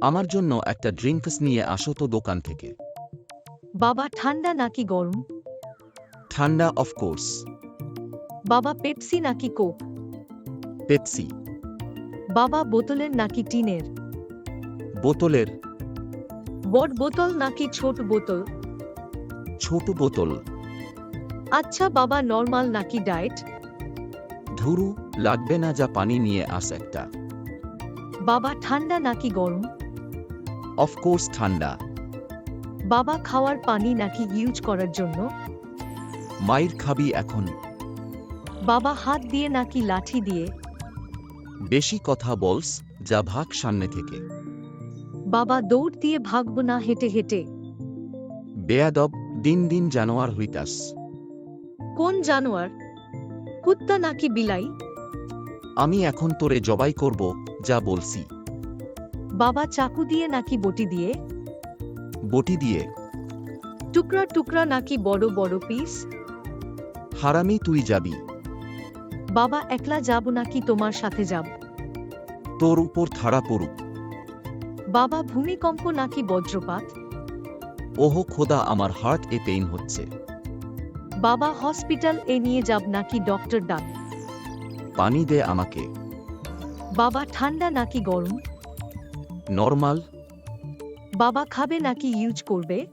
আমার জন্য একটা ড্রিঙ্কস নিয়ে আসো তো দোকান থেকে। বাবা ঠান্ডা নাকি গরম? ঠান্ডা অফকোর্স বাবা পেপসি নাকি কোক? পেপসি। বাবা বোতলের নাকি টিনের? বোতলের। বড় বোতল নাকি ছোট বোতল? ছোট বোতল। আচ্ছা বাবা নর্মাল নাকি ডায়েট? ধুরু লাগবে না যা পানি নিয়ে আস একটা। বাবা ঠান্ডা নাকি গরম? অফকোর্স ঠান্ডা। বাবা খাওয়ার পানি নাকি ইউজ করার জন্য? মায়ের খাবি এখন। বাবা হাত দিয়ে নাকি লাঠি দিয়ে? বেশি কথা বলস যা ভাগ সামনে থেকে। বাবা দৌড় দিয়ে ভাগব না হেঁটে হেঁটে। বেয়াদব দিন দিন জানোয়ার হইতাস। কোন জানোয়ার? কুত্তা নাকি বিলাই? আমি এখন তোরে জবাই করব যা বলছি। বাবা চাকু দিয়ে নাকি বটি দিয়ে? বটি দিয়ে। টুকরা টুকরা নাকি বড় বড় পিস? হারামি তুই যাবি। বাবা একলা যাব নাকি তোমার সাথে যাব? তোর উপর থাড়া পড়ুক। বাবা ভূমিকম্প নাকি বজ্রপাত? ওহো খোদা আমার হার্ট এ পেইন হচ্ছে। বাবা হসপিটাল এ নিয়ে যাব নাকি ডক্টর ডাক? পানি দে আমাকে। বাবা ঠান্ডা নাকি গরম? নরমাল। বাবা খাবে নাকি ইউজ করবে?